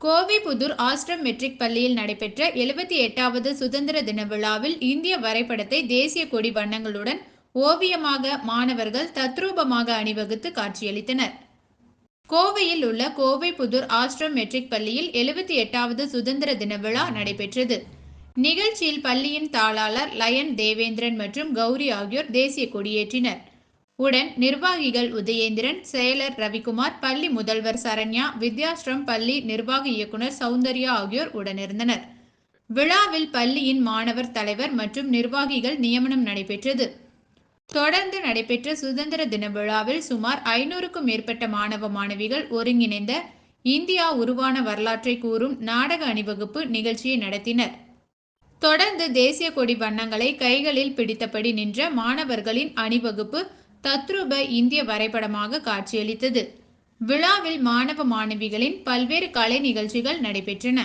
Kovaipudur ஆஸ்ட்ரம் matric பள்ளியில் நடைபெற்ற எழுபத்தி எட்டாவது சுதந்திர தின விழாவில் இந்திய வரைபடத்தை தேசிய கொடி வண்ணங்களுடன் ஓவியமாக மாணவர்கள் தத்ரூபமாக அணிவகுத்து காட்சியளித்தனர். கோவையில் உள்ள கோவைப்புதூர் ஆஸ்ட்ரம் மெட்ரிக் பள்ளியில் எழுபத்தி எட்டாவது சுதந்திர தின விழா நடைபெற்றது. நிகழ்ச்சியில் பள்ளியின் தாளாளர் லயன் தேவேந்திரன் மற்றும் கௌரி ஆகியோர் தேசிய கொடியேற்றினர். உடன் நிர்வாகிகள் உதயேந்திரன் செயலர் ரவிக்குமார் பள்ளி முதல்வர் சரண்யா வித்யாஸ்ரம் பள்ளி நிர்வாக இயக்குனர் சௌந்தர்யா ஆகியோர் உடனிருந்தனர். விழாவில் பள்ளியின் மாணவர் தலைவர் மற்றும் நிர்வாகிகள் நியமனம் நடைபெற்றது. தொடர்ந்து நடைபெற்ற சுதந்திர தின விழாவில் சுமார் ஐநூறுக்கும் மேற்பட்ட மாணவ மாணவிகள் ஒருங்கிணைந்த இந்தியா உருவான வரலாற்றை கூறும் நாடக அணிவகுப்பு நிகழ்ச்சியை நடத்தினர். தொடர்ந்து தேசிய கொடி வண்ணங்களை கைகளில் பிடித்தபடி நின்ற மாணவர்களின் அணிவகுப்பு தத்ரூப இந்திய வரைபடமாக காட்சியளித்தது. விழாவில் மாணவ மாணவிகளின் பல்வேறு கலை நிகழ்ச்சிகள் நடைபெற்றன.